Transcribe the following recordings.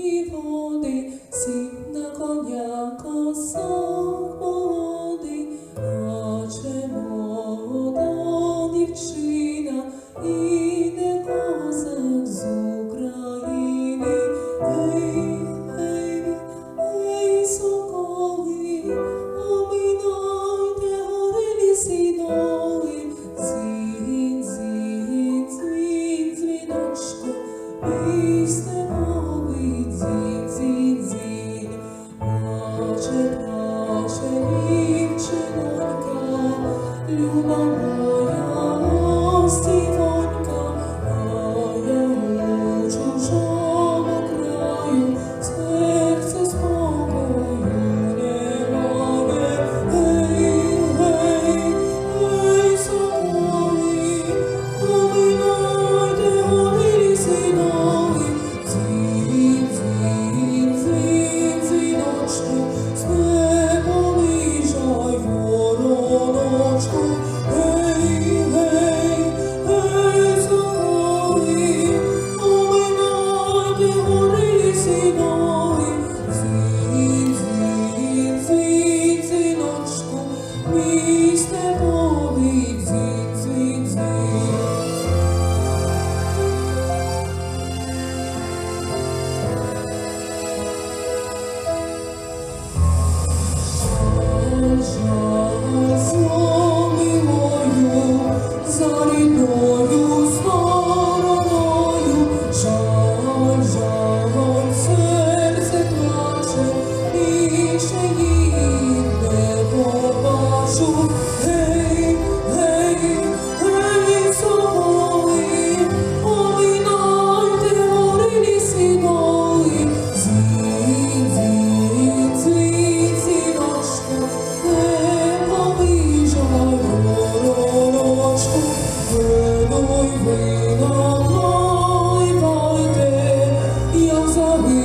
мені води, сів на коня косок молодий, адже молода дівчина іде козак з України. Ей, ей, ей, соколи, оминайте гори ліси доли, Дзвін, дзвін, дзвін, дзвіночко, пісня Lord. glory.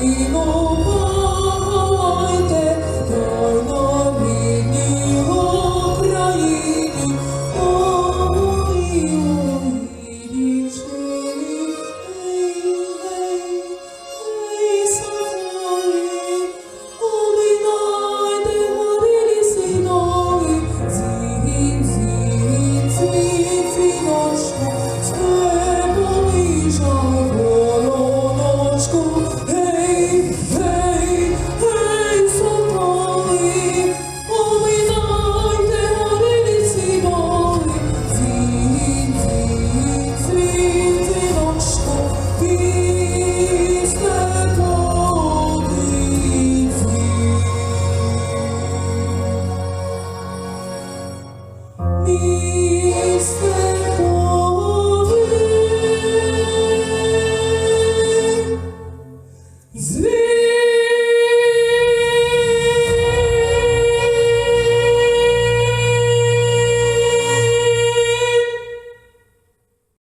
一路。me.